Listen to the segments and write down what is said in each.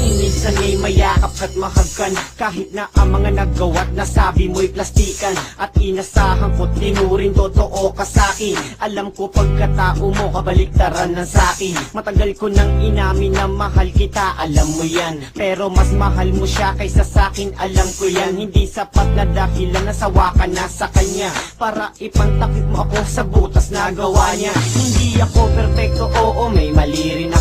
minsan ay mayakap at mahagkan. Kahit na ang mga nagawat nasabi mo'y plastikan. At inasahan ko tinurin totoo ka sa'kin. Alam ko pagkatao mo kabaliktaran ng sa'kin. Matagal ko nang inamin na mahal kita alam mo yan. Pero mas mahal mo siya kaysa sa'kin alam ko yan. Hindi sapat na dahilan nasawa ka na sa kanya. Para ipantakip mo ako sa butas na gawa niya. Hindi ako perfecto, oo may mali rin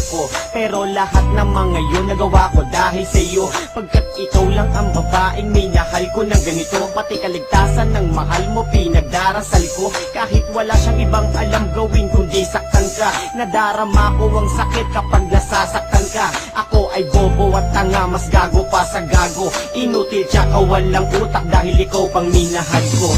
Pero lahat ng mga yun nagawa ko dahil sa iyo Pagkat ikaw lang ang babaeng minahal ko ng ganito Pati kaligtasan ng mahal mo pinagdarasal ko. Kahit wala siyang ibang alam gawin kundi saktan ka. Nadarama ko ang sakit kapag nasasaktan ka. Ako ay bobo at tanga mas gago pa sa gago. Inutil tsaka walang utak dahil ikaw pang minahal ko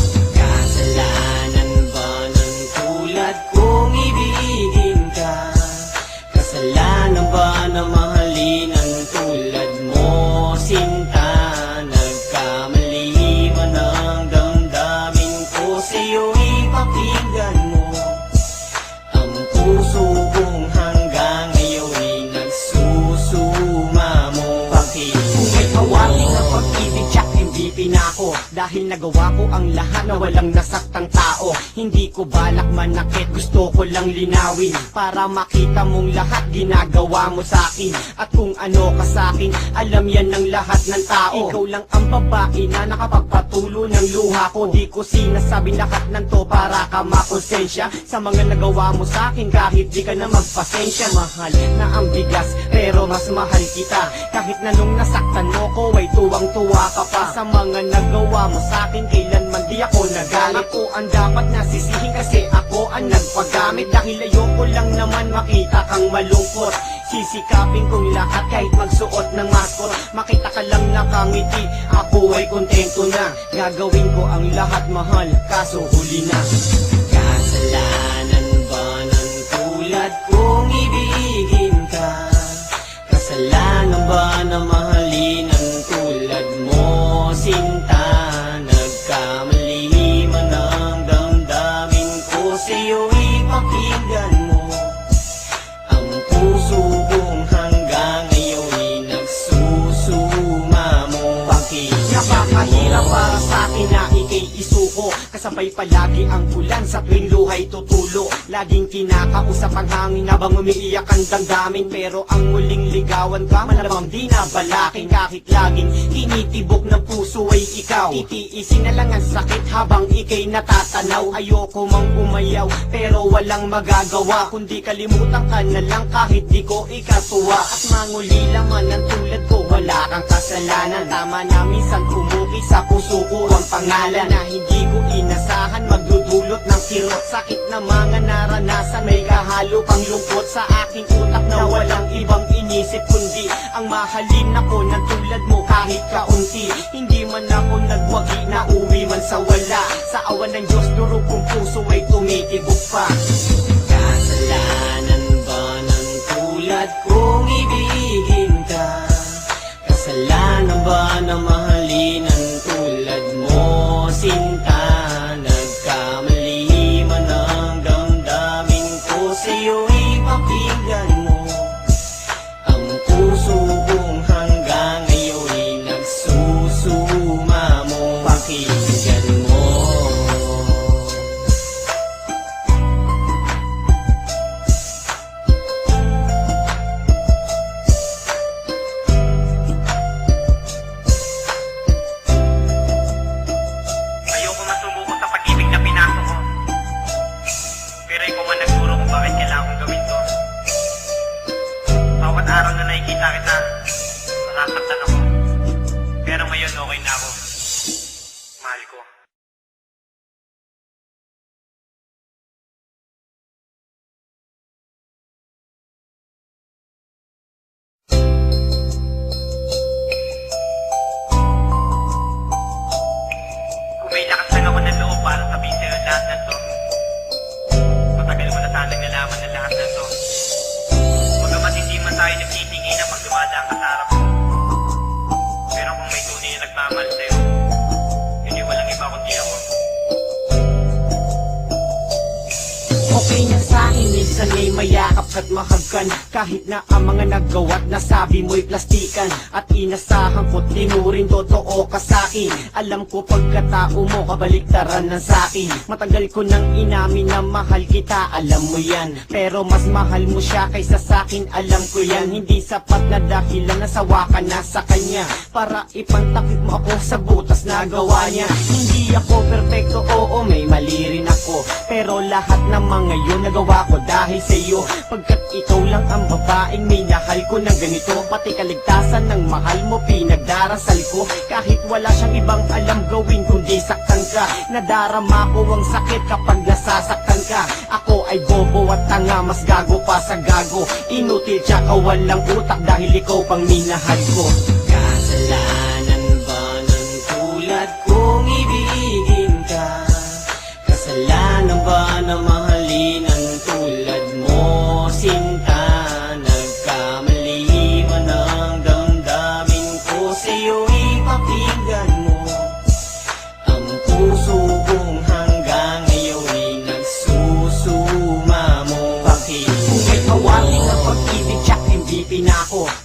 Dahil nagawa ko ang lahat na walang nasaktang tao. Hindi ko balak manakit, gusto ko lang linawin. Para makita mong lahat ginagawa mo sa akin. At kung ano ka sa akin, alam yan ng lahat ng tao. Ikaw lang ang babae na nakapagpatulo ng luha ko. Di ko sinasabi lahat ng to para ka makonsensya. Sa mga nagawa mo sa akin kahit di ka na magpasensya. Mahal na ang bigas pero mas mahal kita. Kahit na nung nasaktan mo ko ay tuwang-tuwa ka pa. Sa mga nagawa mo sa akin kailanman di ako nagalit. Ako ang dapat nasisihin kasi ako ang nagpagamit. Dahil ayoko lang naman makita kang malungkot. Sisikapin kong lahat kahit magsuot ng maskot. Makita ka lang nakangiti, ako ay kontento na. Gagawin ko ang lahat mahal, kaso huli na. Kasalanan akin na ikay isuko. Kasabay palagi ang ulan sa tuwing luhay tutulo. Laging kinakausap ang hangin habang umiiyak ang damdamin. Pero ang muling ligawan ka malamang di na balakin. Kahit laging tinitibok ng puso ay ikaw. Titiisin na lang ang sakit habang ikay natatanaw. Ayoko mang umayaw pero walang magagawa. Kundi kalimutan ka na lang kahit di ko ikatuwa At manguli laman ng tulad ko. Wala kang kasalanan. Tama na minsan umuwi sa puso ko ang pangalan Na hindi ko inasahan. Magdudulot ng kirot Sakit na mga naranasan. May kahalo pang lungkot Sa aking utak na walang ibang inisip kundi Ang mahalin ako ng tulad mo kahit kaunti. Hindi man ako nagwagi na uwi man sa wala. Sa awan ng Diyos duro kong puso ay tumitibok pa tulad kong ibigin ka? Kasalanan ba na mahalin na pag Sanay mayakap at mahagkan. Kahit na ang mga naggawa't nasabi mo'y plastikan. At inasahan ko't tinuring totoo ka sa'kin Alam ko pagkatao mo kabaliktaran ng sa'kin Matagal ko nang inamin na mahal kita Alam mo yan. Pero mas mahal mo siya kaysa sa'kin Alam ko yan. Hindi sapat na dahilan nasawa ka na sa kanya. Para ipantakip mo ako sa butas na gawa niya. Hindi ako perfecto, oo may mali ako Pero lahat ng mga yun nagawa ko dahil sa iyo Pagkat ikaw lang ang babaeng minahal ko ng ganito. Pati kaligtasan ng mahal mo pinagdarasal ko. Kahit wala siyang ibang alam gawin kundi saktan ka. Nadarama ko ang sakit kapag nasasaktan ka. Ako ay bobo at tanga mas gago pa sa gago. Inutil tsaka walang utak dahil ikaw pang minahal ko. Kasalanan Kasalanan ba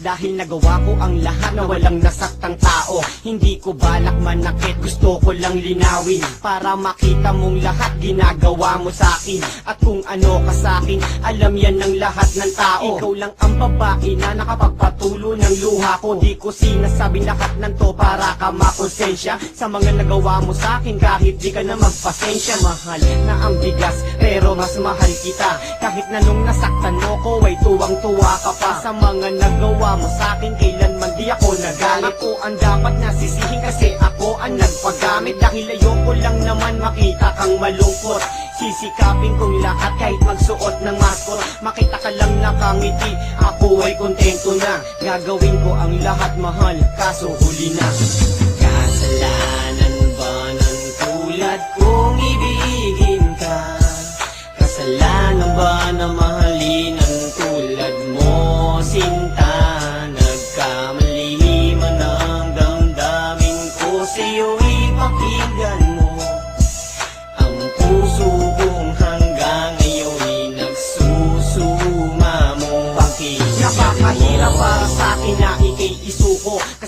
Dahil nagawa ko ang lahat na walang nasaktang tao. Hindi ko balak manakit, gusto ko lang linawin. Para makita mong lahat ginagawa mo sa akin. At kung ano ka sa akin, alam yan ng lahat ng tao. Ikaw lang ang babae na nakapagpatulo ng luha ko. Di ko sinasabi lahat ng to para ka makonsensya. Sa mga nagawa mo sa akin kahit di ka na magpasensya. Mahal na ang bigas pero mas mahal kita. Kahit na nung nasaktan mo ko ay tuwang-tuwa ka pa. Sa mga nagawa mo sa akin kailanman di ako nagalit. Ako ang dapat nasisihin kasi ako ang nagpagamit. Dahil ayoko lang naman makita kang malungkot. Sisikapin kong lahat kahit magsuot ng maskot. Makita ka lang nakangiti Ako ay kontento na. Gagawin ko ang lahat mahal Kaso huli na. Kasalanan ba ng tulad kong ibigin ka? Kasalanan ba na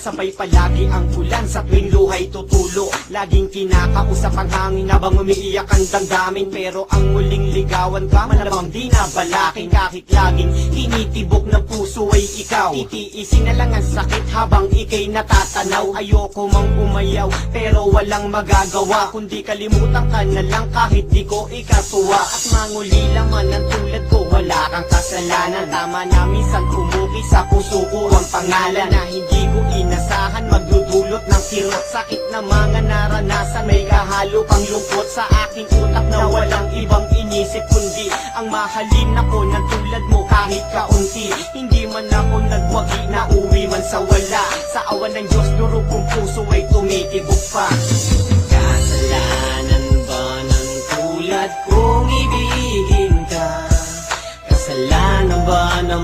isuko Kasabay palagi ang ulan sa tuwing luhay tutulo. Laging kinakausap ang hangin habang umiiyak ang damdamin. Pero ang muling ligawan ka malamang di na balakin Kahit laging tinitibok ng puso ay ikaw. Titiisin na lang ang sakit habang ikay natatanaw. Ayoko mang umayaw pero walang magagawa. Kundi kalimutan ka na lang kahit di ko ikatuwa At mangulila man ang tulad ko wala kang kasalanan. Tama na minsan umuki sa puso ko ang pangalan. Na hindi ko inasahan magdudulot ng kirot. Sakit na mga naranasan may kahalo pang lungkot. Sa aking utak na walang ibang inisip kundi Ang mahalin ako ng tulad mo kahit kaunti. Hindi man ako nagwagi na uwi man sa wala. Sa awan ng Diyos durog kong puso ay tumitibok pa. Kasalanan ba ng tulad kong ibigin ka? Kasalanan ba na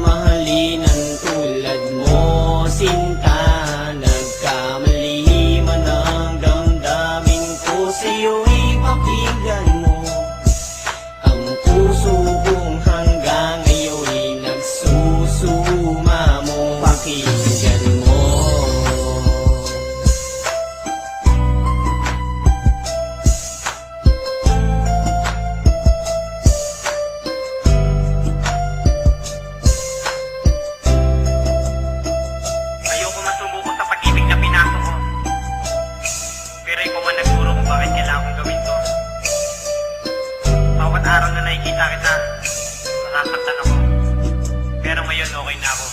nakikita kita, nasasaktan ako. Pero ngayon okay na ako.